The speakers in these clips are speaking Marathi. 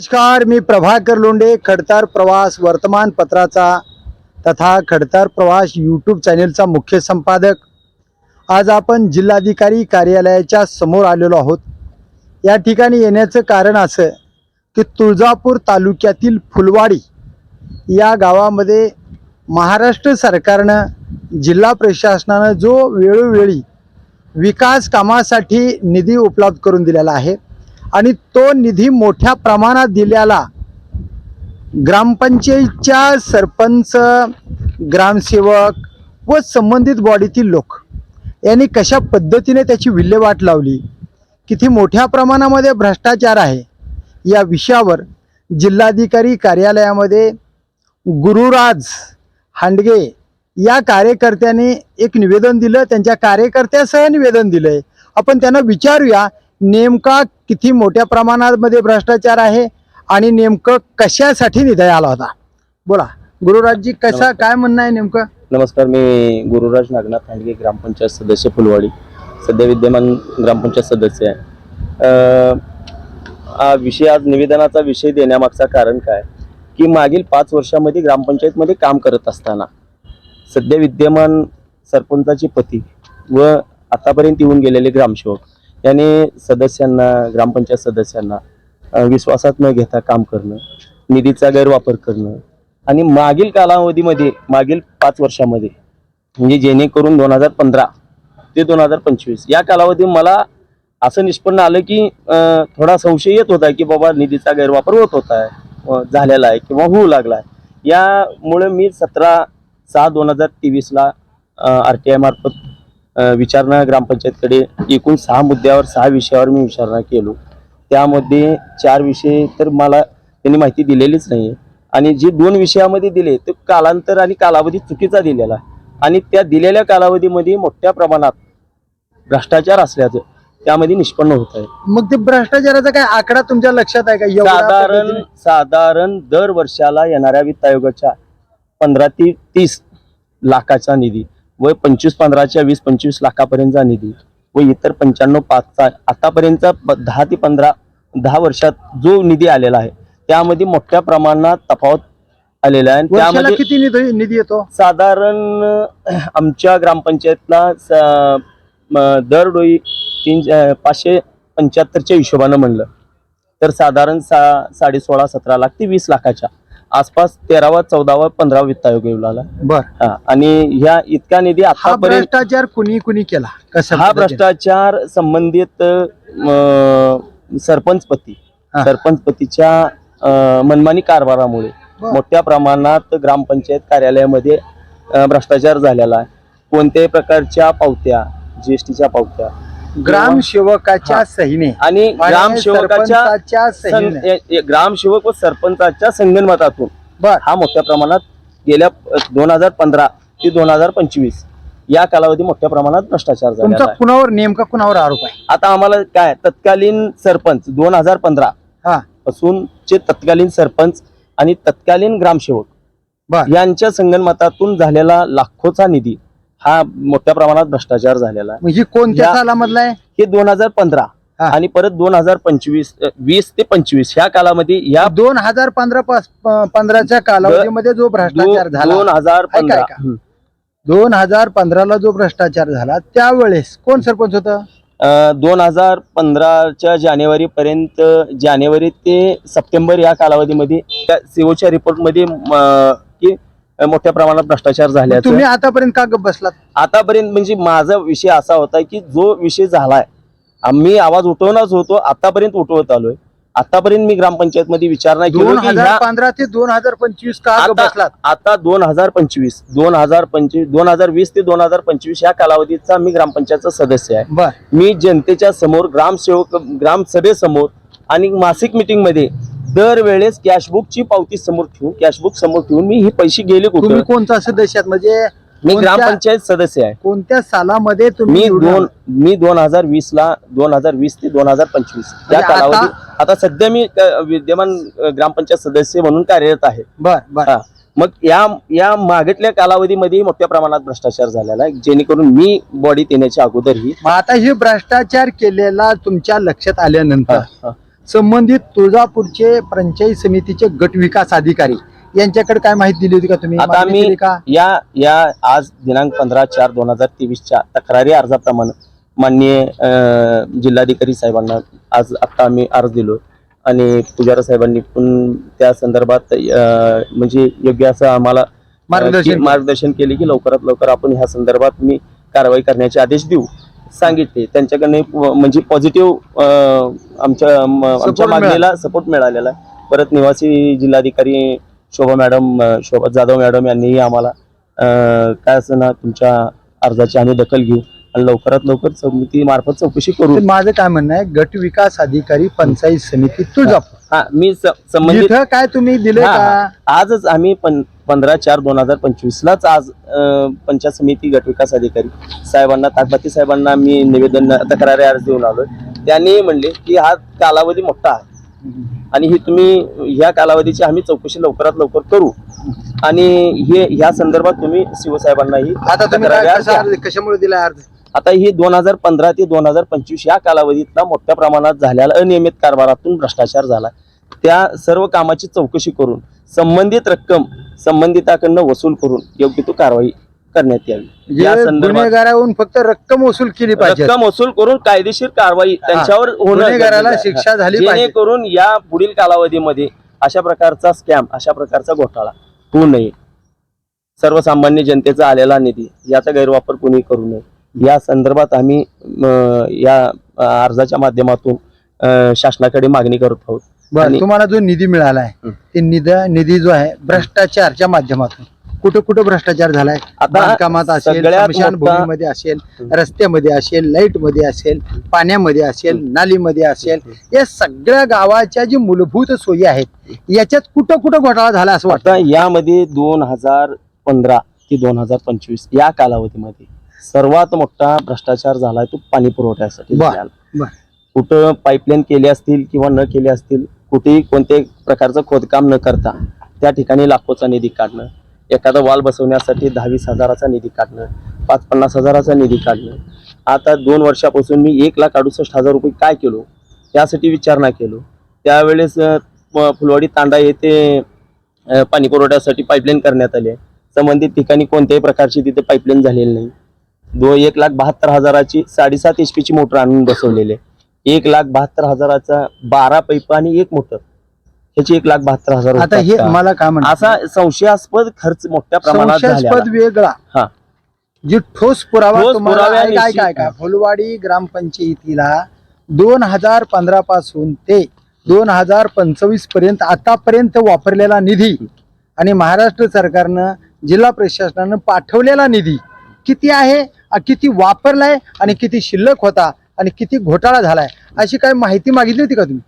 नमस्कार मी प्रभाकर लोंडे खडतार प्रवास वर्तमानपत्राचा तथा खडतार प्रवास यूट्यूब चॅनेलचा मुख्य संपादक. आज आपण जिल्हाधिकारी कार्यालयाच्या समोर आलेलो आहोत. या ठिकाणी येण्याचं कारण असं की तुळजापूर तालुक्यातील फुलवाडी या गावामध्ये महाराष्ट्र सरकारनं जिल्हा प्रशासनानं जो वेळोवेळी विकास कामासाठी निधी उपलब्ध करून दिलेला आहे. आणि तो निधी मोठ्या प्रमाणात दिलेला ग्रामपंचायतच्या सरपंच ग्रामसेवक व संबंधित बॉडीतील लोक. यांनी कशा पद्धतीने त्याची विल्हेवाट लावली? किती मोठ्या प्रमाणामध्ये भ्रष्टाचार आहे? या विषयावर जिल्हाधिकारी कार्यालयामध्ये गुरुराज हांडगे या कार्यकर्त्याने एक निवेदन दिलं. त्यांच्या कार्यकर्त्यासह निवेदन दिलं आहे आपण त्यांना विचारूया नेमका किती मोठ्या प्रमाणामध्ये भ्रष्टाचार आहे आणि नेमकं कशासाठी निधी आला होता? बोला. गुरुराजजी कसा. काय म्हणणं आहे नेमकं? नमस्कार मी गुरुराज नागनाथ हांडगे ग्रामपंचायत सदस्य फुलवाडी. सध्या विद्यमान ग्रामपंचायत सदस्य आहे. हा विषय आज निवेदनाचा विषय देण्यामागचा कारण काय? की मागील पाच वर्षामध्ये ग्रामपंचायतमध्ये काम करत असताना सध्या विद्यमान सरपंचाचे पती व आतापर्यंत येऊन गेलेले ग्रामसेवक यांनी सदस्यांना ग्रामपंचायत सदस्यांना विश्वासात न घेता काम करणं निधीचा गैरवापर करणं आणि मागील कालावधीमध्ये मागील पाच वर्षामध्ये म्हणजे जेणेकरून दोन हजार पंधरा ते दोन हजार पंचवीस या कालावधी मला असं निष्पन्न आलं की थोडा संशय येत होता की बाबा निधीचा गैरवापर होत होता आहे झालेला आहे किंवा होऊ लागला आहे. यामुळे मी सतरा सहा दोन हजार तेवीसला आर टी आय मार्फत विचारणा ग्रामपंचायतकडे एकूण सहा मुद्द्यावर सहा विषयावर मी विचारणा केलो. त्यामध्ये चार विषय तर मला त्यांनी माहिती दिलेलीच नाही आणि जे दोन विषयामध्ये दिले ते कालांतर आणि कालावधी चुकीचा दिलेला आणि त्या दिलेल्या कालावधीमध्ये मोठ्या प्रमाणात भ्रष्टाचार असल्याचं त्यामध्ये निष्पन्न होत आहे. मग ते भ्रष्टाचाराचा काय आकडा तुमच्या लक्षात आहे का? साधारण? साधारण दर वर्षाला येणाऱ्या वित्त आयोगाच्या पंधरा ते तीस लाखाचा निधी व पंचवीस पंधराच्या वीस पंचवीस लाखापर्यंतचा निधी व इतर पंच्याण्णव पाचचा आतापर्यंतचा प- दहा ते पंधरा दहा वर्षात जो निधी आलेला आहे त्यामध्ये मोठ्या प्रमाणात तफावत आलेला आहे. त्यामध्ये किती निधी निधी येतो? साधारण आमच्या ग्रामपंचायतला दरडोई तीन पाचशे पंच्याहत्तरच्या हिशोबानं म्हणलं. तर साधारण सा साडे सोळा सतरा लाख ते वीस लाखाच्या. आसपास तेरावा चौदावा पंधरावा वित्त आयोग येऊ लागला. बर. हा, आणि ह्या इतका निधी हा आतापर्यंत भ्रष्टाचार कुणी कुणी केला? कसा हा भ्रष्टाचार संबंधित अं, सरपंचपती हा. सरपंचपतीच्या अं, मनमानी कारभारामुळे बर. मोठ्या प्रमाणात ग्रामपंचायत कार्यालयामध्ये अं, भ्रष्टाचार झालेला आहे. कोणत्याही प्रकारच्या पावत्या जीएसटीच्या पावत्या ग्रामसेवकाच्या. सहीने. आणि ग्रामसेवकाच्या सहीने. ए- ग्रामसेवक व सरपंचाच्या संगणमतातून बर. हा मोठ्या प्रमाणात गेल्या दोन हजार पंधरा ते दोन हजार पंचवीस या कालावधी मोठ्या प्रमाणात भ्रष्टाचार आहे. कुणावर नेमका कुणावर आरोप आहे? आता आम्हाला काय तत्कालीन सरपंच दोन हजार पंधरा हा. पासून चे तत्कालीन सरपंच आणि तत्कालीन ग्रामसेवक बर. यांच्या संगणमतातून झालेला लाखोचा निधी हा मोठ्या प्रमाणात भ्रष्टाचार झालेला आहे. म्हणजे कोणत्या या- सालामधला आहे? हे दोन हजार पंधरा हा. आणि परत दोन हजार पंचवीस अ, वीस ते पंचवीस ह्या कालामध्ये या दोन हजार पंधरा पंधराच्या कालावधीमध्ये जो भ्रष्टाचार झाला. दोन हजार पंधरा. ऐका. दोन हजार पंधराला जो भ्रष्टाचार झाला त्यावेळेस कोण सरपंच होतं? दोन हजार पंधराच्या जानेवारी पर्यंत जानेवारी ते सप्टेंबर या कालावधीमध्ये त्या सीओच्या रिपोर्टमध्ये की मोठ्या प्रमाणात भ्रष्टाचार झाल्याचं तुम्ही आतापर्यंत का गप्प बसलात? आतापर्यंत म्हणजे माझा विषय असा होता की जो विषय झालाय आम्ही आवाज उठवणारच होतो आतापर्यंत उठवत आलोय. आतापर्यंत मी ग्रामपंचायत मध्ये विचारणा केली दोन हजार पंधरा ते दोन हजार पंचवीस का आता- बसलात? आता दोन हजार पंचवीस दोन हजार पंचवीस दोन हजार वीस ते दोन हजार पंचवीस या कालावधीचा मी ग्रामपंचायतचा सदस्य आहे. बर. मी जनतेच्या समोर ग्रामसेवक ग्रामसभेसमोर आणि मासिक मीटिंगमध्ये दरवेळेस कॅशबुकची पावती समोर ठेवून कॅशबुक समोर ठेवून मी ही पैसे गेले तुम्ही कुठे कोणता सदस्य आहात म्हणजे मी कोणत्या- ग्रामपंचायत सदस्य आहे कोणत्या सालामध्ये तुम्ही मी निवडून दोन आला? मी दोन हजार वीस ला दोन हजार वीस ते दोन हजार पंचवीस या म्हणजे आता- कालावधी आता सध्या मी अ, विद्यमान अ, ग्रामपंचायत सदस्य म्हणून कार्यरत आहे बर बर हा. मग या या मागटल्या कालावधीमध्ये मोठ्या प्रमाणात भ्रष्टाचार झालेला आहे जेणेकरून मी बॉडी येण्याच्या अगोदरही मग आता हे भ्रष्टाचार केलेला तुमच्या लक्षात आल्यानंतर हा, हा. संबंधित तुळजापूरचे पंचायत समितीचे गट विकास अधिकारी यांच्याकडे काय माहिती दिली होती का तुम्ही? आता मागणी आम्ही का? या या आज दिनांक पंधरा चार दोन हजार तेवीसच्या तक्रारी अर्जाप्रमाणे माननीय अं, जिल्हाधिकारी साहेबांना आज आता आम्ही अर्ज दिलो. आणि पुजारा साहेबांनी पण त्या संदर्भात अं, म्हणजे योग्य असं आम्हाला अं, मार्गदर्शन की- मार्गदर्शन केले की लवकरात लवकर आपण ह्या संदर्भात मी कारवाई करण्याचे आदेश देऊ. सांगितले. त्यांच्याकडे प- म्हणजे पॉझिटिव्ह आमच्या आमच्या. मागणीला सपोर्ट मिळालेला परत निवासी जिल्हाधिकारी शोभा मॅडम शोभा जाधव मॅडम यांनीही आम्हाला काय असं ना तुमच्या अर्जाची आम्ही दखल घेऊ आणि लवकरात लवकर समिती मार्फत चौकशी करू. माझं काय म्हणणं आहे गट विकास अधिकारी पंचायत समिती तुळजापूर. हा मी संबंधित काय तुम्ही दिले. आजच आम्ही पं- पंधरा चार दोन हजार पंचवीस लाच आज पंचायत समिती गट विकास अधिकारी साहेबांना ताकबाती साहेबांना मी निवेदन तक्रारी अर्ज देऊन आलोय. त्यांनी म्हणले की हा कालावधी मोठा आहे. आणि ही तुम्ही ह्या कालावधीची आम्ही चौकशी लवकरात लवकर करू. आणि हे ह्या संदर्भात तुम्ही शिवसाहेबांनाही कशामुळे दिला अर्ज? आता ही दोन हजार पंधरा ते दोन हजार पंचवीस या कालावधीतला मोठ्या प्रमाणात झालेला अनियमित कारभारातून भ्रष्टाचार झाला. त्या सर्व कामाची चौकशी करून संबंधित रक्कम संबंधिताकडनं वसूल करून योग्य तो कारवाई करण्यात यावी. या संदर्भात गुन्हेगाराहून फक्त रक्कम वसूल केली पाहिजे. रक्कम वसूल करून कायदेशीर कारवाई त्यांच्यावर गुन्हेगाराला. शिक्षा झाली जेणेकरून या पुढील कालावधीमध्ये अशा प्रकारचा स्कॅम अशा प्रकारचा घोटाळा होऊ नये. सर्वसामान्य जनतेचा आलेला निधी याचा गैरवापर कोणी करू नये. या संदर्भात आम्ही या अर्जाच्या माध्यमातून शासनाकडे मागणी करत आहोत. बरं आणि- तुम्हाला जो निधी मिळाला आहे हं. ते निधी निधी जो आहे भ्रष्टाचारच्या माध्यमातून कुठं कुठं भ्रष्टाचार झालाय आता बांधकामात असेल सगळ्यात मोठा- स्मशानभूमीमध्ये असेल हं. रस्त्यामध्ये असेल लाइटमध्ये असेल पाण्यामध्ये असेल नालीमध्ये असेल या सगळ्या गावाच्या जी मूलभूत सोयी आहेत याच्यात कुठं कुठं घोटाळा झाला असं वाटतं आता यामध्ये दोन हजार पंधरा ते दोन हजार पंचवीस या कालावधीमध्ये सर्वात मोठा भ्रष्टाचार झालाय तो पाणी पुरवठ्यासाठी बर, झाला. बर. कुठं पाईपलाईन केली असतील किंवा न केली असतील कुठेही कोणत्याही प्रकारचं खोदकाम न करता त्या ठिकाणी लाखोचा निधी काढणं एखादा वाल बसवण्यासाठी दहावीस हजाराचा निधी काढणं पाच पन्नास हजाराचा निधी काढणं. आता दोन वर्षापासून मी एक लाख अडुसष्ट हजार रुपये काय केलो यासाठी विचारणा केलो. त्यावेळेस फुलवाडी तांडा येथे पाणी पुरवठ्यासाठी पाईपलाईन करण्यात आली. संबंधित ठिकाणी कोणत्याही प्रकारची तिथे पाईपलाईन झालेली नाही. दो एक लाख बहात्तर हजाराची साडेसात एच पीची मोटर आणून बसवलेली आहे. एक लाख बहात्तर हजाराचा बारा पैप आणि एक मोटर. ह्याची एक लाख बहात्तर हजार आता हे होतात? मला काय म्हणतात असा संशयास्पद खर्च मोठ्या प्रमाणात झालेला संशयास्पद वेगळा. हा. जी ठोस पुरावा ठोस तुम्हाला आहे काय निश्चित- काय काय? फुलवाडी ग्रामपंचायतीला दोन हजार पंधरा पासून ते दोन हजार पंचवीसपर्यंत आतापर्यंत वापरलेला निधी आणि महाराष्ट्र सरकारनं जिल्हा प्रशासनानं पाठवलेला निधी किती आहे किती वापरलाय आणि किती शिल्लक होता आणि किती घोटाळा झालाय अशी काय माहिती मागितली होती का तुम्ही?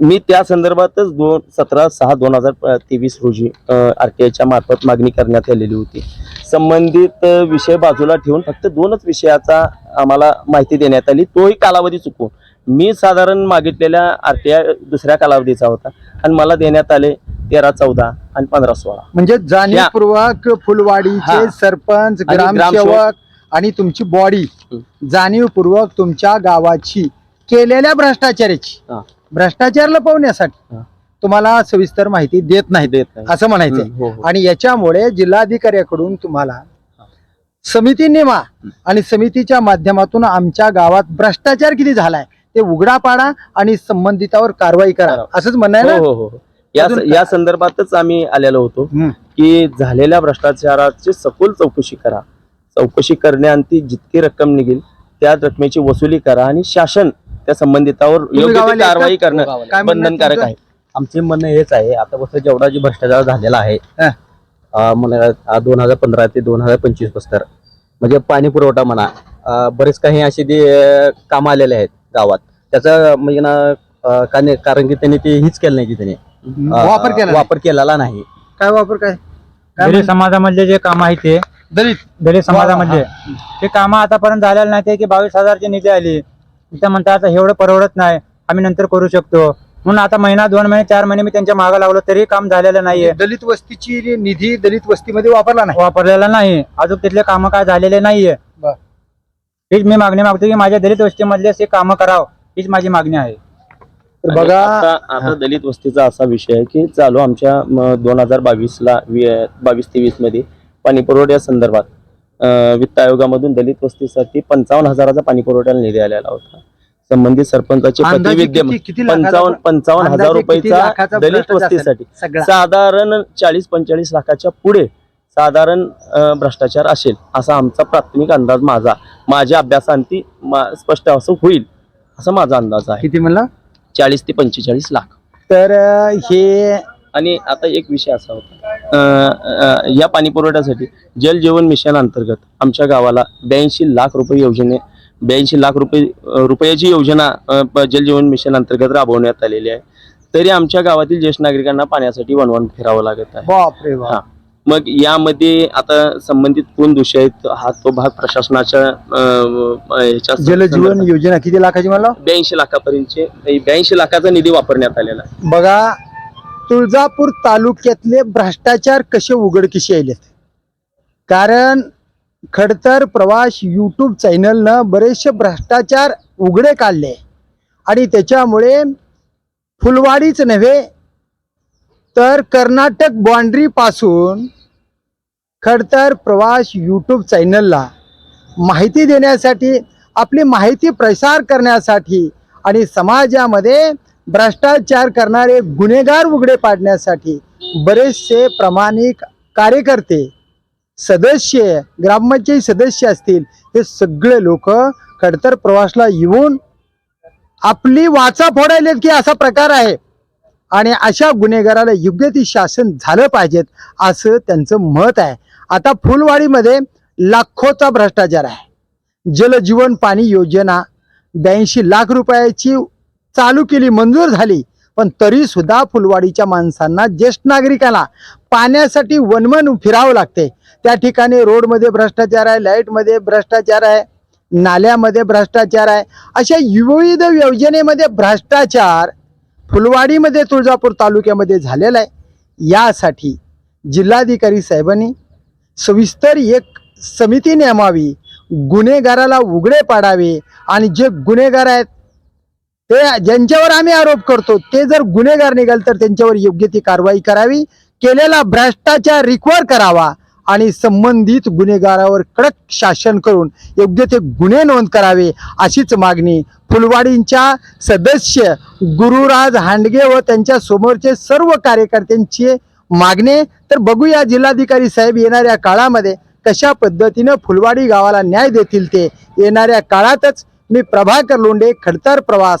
मी त्या संदर्भातच दोन सतरा सहा दोन हजार तेवीस रोजी आरटीआयच्या मार्फत मागणी करण्यात आलेली होती. संबंधित विषय बाजूला ठेवून फक्त दोनच विषयाचा आम्हाला माहिती देण्यात आली. तोही कालावधी चुकून. मी साधारण मागितलेल्या आरटीआय दुसऱ्या कालावधीचा होता. आणि मला देण्यात आले तेरा चौदा आणि पंधरा सोळा. म्हणजे जाणीवपूर्वक फुलवाडीचे हा. सरपंच ग्रामसेवक आणि तुमची बॉडी. जाणीवपूर्वक तुमच्या गावाची केलेल्या भ्रष्टाचाराची. भ्रष्टाचार लपवण्यासाठी. तुम्हाला सविस्तर माहिती देत नाही देत असं म्हणायचंय हम्म, हो, हो. आणि याच्यामुळे जिल्हाधिकाऱ्याकडून तुम्हाला समिती नेमा आणि समितीच्या माध्यमातून आमच्या गावात भ्रष्टाचार किती झालाय ते उघडा पाडा आणि संबंधितावर कारवाई करा. असंच म्हणणं आहे हो या संदर्भातच आम्ही आलेलो होतो. की झालेल्या भ्रष्टाचाराची सखोल चौकशी करा चौकशी करण्याअंती जितकी रक्कम निघेल त्या रकमेची वसुली करा आणि शासन त्या संबंधितावर योग्य ती कारवाई? करणं बंधनकारक? आहे आमचे म्हणणं हेच आहे आता कसं जेवढा जे भ्रष्टाचार झालेला आहे हा. अं, मला दोन हजार पंधरा ते दोन हजार पंचवीस पस्तर म्हणजे पाणी पुरवठा म्हणा बरेच काही असे जे अं, कामं आलेले आहेत गावात त्याचं म्हणजे ना कारण की त्यांनी ते हीच केलं नाही की त्याने वापर केला. वापर केलेला नाही काय वापर काय? समाजामधले जे काम आहे ते दलित दलित समाजामधले ते काम आतापर्यंत झालेलं नाही ते की बावीस हजारची निधी आली. तिथं म्हणतात आता एवढं परवडत नाही आम्ही नंतर करू शकतो. म्हणून आता महिना दोन महिने चार महिने मी त्यांच्या मागे लागलो तरी काम झालेलं नाहीये. दलित वस्तीची निधी दलित वस्तीमध्ये वापरला नाही. वापरलेला नाही. अजून तिथले काम काय झालेले नाहीये. हीच मी मागणी मागतो की माझ्या दलित वस्तीमधले ते कामं करावं हीच माझी मागणी आहे. तर बघा आता आता दलित वस्तीचा असा विषय आहे की चालू आमच्या दोन हजार बावीस ला बावीस तेवीसमध्ये पाणी पुरवठ्या संदर्भात वित्त आयोगामधून दलित वस्तीसाठी पंचावन्न हजाराचा पाणी पुरवठ्याला निधी आलेला होता. संबंधित सरपंचाचे पती विद्यमान पंचावन्न पंचावन्न हजार रुपयाचा दलित? वस्तीसाठी. साधारण चाळीस पंचेचाळीस लाखाच्या पुढे साधारण भ्रष्टाचार असेल असा आमचा प्राथमिक अंदाज माझा. माझ्या अभ्यासांती मा- स्पष्ट असं होईल असा माझा अंदाज आहे. किती म्हणला? चाळीस ते पंचेचाळीस लाख. तर हे आणि आता एक विषय असा होता. या पाणी पुरवठ्यासाठी जल जीवन मिशन अंतर्गत आमच्या गावाला ब्याऐंशी लाख रुपये योजने ब्याऐंशी लाख रुपये रुपयाची योजना जल जीवन मिशन अंतर्गत राबवण्यात आलेली आहे. तरी आमच्या गावातील ज्येष्ठ नागरिकांना पाण्यासाठी वनवन फिरावं लागत आहे. मग यामध्ये आता संबंधित कोण दोषी आहेत हा तो भाग प्रशासनाच्या ह्याच्या जलजीवन योजना किती लाखाची म्हणला? ब्याऐंशी लाखापर्यंतचे ब्याऐंशी लाखाचा निधी वापरण्यात आलेला बघा तुळजापूर तालुक्यातले भ्रष्टाचार कसे उघडकीशी आलेत कारण खडतर प्रवास यूट्यूब चॅनलनं बरेचसे भ्रष्टाचार उघडे काढले. आणि त्याच्यामुळे फुलवाडीच नव्हे तर कर्नाटक बाँड्रीपासून खडतर प्रवास यूट्यूब चॅनलला माहिती देण्यासाठी आपली माहिती प्रसार करण्यासाठी आणि समाजामध्ये भ्रष्टाचार करणारे गुन्हेगार उघडे पाडण्यासाठी बरेचसे प्रामाणिक कार्यकर्ते सदस्य ग्रामपंचायत सदस्य असतील हे सगळे लोक खडतर प्रवासला येऊन आपली वाचा फोडायलेत की असा प्रकार आहे. आणि अशा गुन्हेगाराला योग्य ती शासन झालं पाहिजेत असं त्यांचं मत आहे. आता फुलवाडीमध्ये लाखोचा भ्रष्टाचार आहे. जलजीवन पाणी योजना ब्याऐंशी लाख रुपयाची चालू केली मंजूर झाली. पण तरी सुद्धा फुलवाडीच्या माणसांना ज्येष्ठ नागरिकांना पाण्यासाठी वनवन फिरावं लागते. त्या ठिकाणी रोडमध्ये भ्रष्टाचार आहे लाईटमध्ये भ्रष्टाचार आहे नाल्यामध्ये भ्रष्टाचार आहे. अशा विविध योजनेमध्ये भ्रष्टाचार फुलवाडीमध्ये तुळजापूर तालुक्यामध्ये झालेला आहे. यासाठी जिल्हाधिकारी साहेबांनी सविस्तर एक समिती नेमावी गुन्हेगाराला उघडे पाडावे आणि जे गुन्हेगार आहेत ते ज्यांच्यावर आम्ही आरोप करतो ते जर गुन्हेगार निघाल तर त्यांच्यावर योग्य ती कारवाई करावी केलेला भ्रष्टाचार रिकवर करावा आणि संबंधित गुन्हेगारावर कडक शासन करून योग्य ते गुन्हे नोंद करावे अशीच मागणी फुलवाडींच्या सदस्य गुरुराज हांडगे व त्यांच्या समोरचे सर्व कार्यकर्त्यांची मागणे. तर बघूया जिल्हाधिकारी साहेब येणाऱ्या काळामध्ये कशा पद्धतीनं फुलवाडी गावाला न्याय देतील ते. येणाऱ्या काळातच मी प्रभाकर लोंडे खडतर प्रवास.